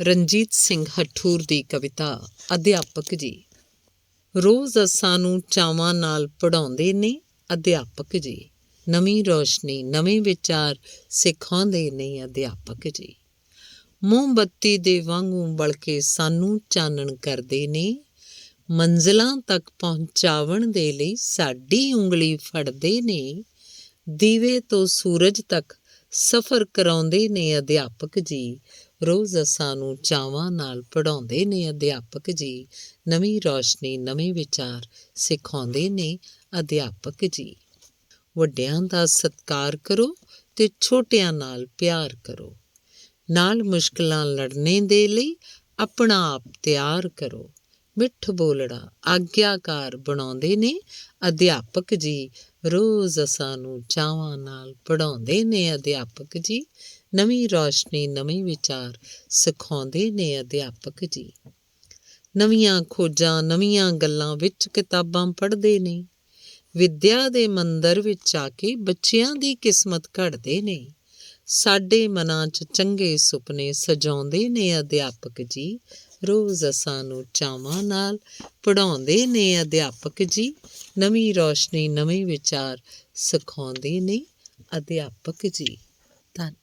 ਰਣਜੀਤ ਸਿੰਘ ਹਠੂਰ ਦੀ ਕਵਿਤਾ ਅਧਿਆਪਕ ਜੀ। ਰੋਜ਼ ਅਸਾਂ ਨੂੰ ਚਾਵਾਂ ਨਾਲ ਪੜਾਉਂਦੇ ਨੇ ਅਧਿਆਪਕ ਜੀ। ਨਵੀਂ ਰੋਸ਼ਨੀ, ਨਵੇਂ ਵਿਚਾਰ ਸਿਖਾਉਂਦੇ ਨੇ ਅਧਿਆਪਕ ਜੀ। ਮੋਮਬੱਤੀ ਦੇ ਵਾਂਗੂ ਬਲ ਕੇ ਸਾਨੂੰ ਚਾਨਣ ਕਰਦੇ ਨੇ। ਮੰਜ਼ਲਾਂ ਤੱਕ ਪਹੁੰਚਾਵਣ ਦੇ ਲਈ ਸਾਡੀ ਉਂਗਲੀ ਫੜਦੇ ਨੇ। ਦੀਵੇ ਤੋਂ ਸੂਰਜ ਤੱਕ ਸਫ਼ਰ ਕਰਾਉਂਦੇ ਨੇ ਅਧਿਆਪਕ ਜੀ। ਰੋਜ਼ ਅਸਾਂ ਨੂੰ ਚਾਵਾਂ ਨਾਲ ਪੜਾਉਂਦੇ ਨੇ ਅਧਿਆਪਕ ਜੀ, ਨਵੀਂ ਰੋਸ਼ਨੀ, ਨਵੇਂ ਵਿਚਾਰ ਸਿਖਾਉਂਦੇ ਨੇ ਅਧਿਆਪਕ ਜੀ। ਵੱਡਿਆਂ ਦਾ ਸਤਿਕਾਰ ਕਰੋ ਤੇ ਛੋਟਿਆਂ ਨਾਲ ਪਿਆਰ ਕਰੋ। ਨਾਲ ਮੁਸ਼ਕਲਾਂ ਲੜਨੇ ਦੇ ਲਈ ਆਪਣਾ ਆਪ ਤਿਆਰ ਕਰੋ। ਮਿੱਠ ਬੋਲੜਾ ਆਗਿਆਕਾਰ ਬਣਾਉਂਦੇ ਨੇ ਅਧਿਆਪਕ ਜੀ। ਰੋਜ਼ ਅਸਾਂ ਨੂੰ ਚਾਵਾਂ ਨਾਲ ਪੜਾਉਂਦੇ ਨੇ ਅਧਿਆਪਕ ਜੀ। ਨਵੀਂ ਰੋਸ਼ਨੀ, ਨਵੇਂ ਵਿਚਾਰ ਸਿਖਾਉਂਦੇ ਨੇ ਅਧਿਆਪਕ ਜੀ। ਨਵੀਆਂ ਖੋਜਾਂ, ਨਵੀਆਂ ਗੱਲਾਂ ਵਿੱਚ ਕਿਤਾਬਾਂ ਪੜ੍ਹਦੇ ਨੇ। ਵਿਦਿਆ ਦੇ ਮੰਦਰ ਵਿੱਚ ਆ ਕੇ ਬੱਚਿਆਂ ਦੀ ਕਿਸਮਤ ਘੜਦੇ ਨੇ। ਸਾਡੇ ਮਨਾਂ 'ਚ ਚੰਗੇ ਸੁਪਨੇ ਸਜਾਉਂਦੇ ਨੇ ਅਧਿਆਪਕ ਜੀ। ਰੋਜ਼ ਅਸਾਂ ਨੂੰ ਚਾਵਾਂ ਨਾਲ ਪੜਾਉਂਦੇ ਨੇ ਅਧਿਆਪਕ ਜੀ। ਨਵੀਂ ਰੋਸ਼ਨੀ, ਨਵੇਂ ਵਿਚਾਰ ਸਿਖਾਉਂਦੇ ਨੇ ਅਧਿਆਪਕ ਜੀ। ਧੰਨ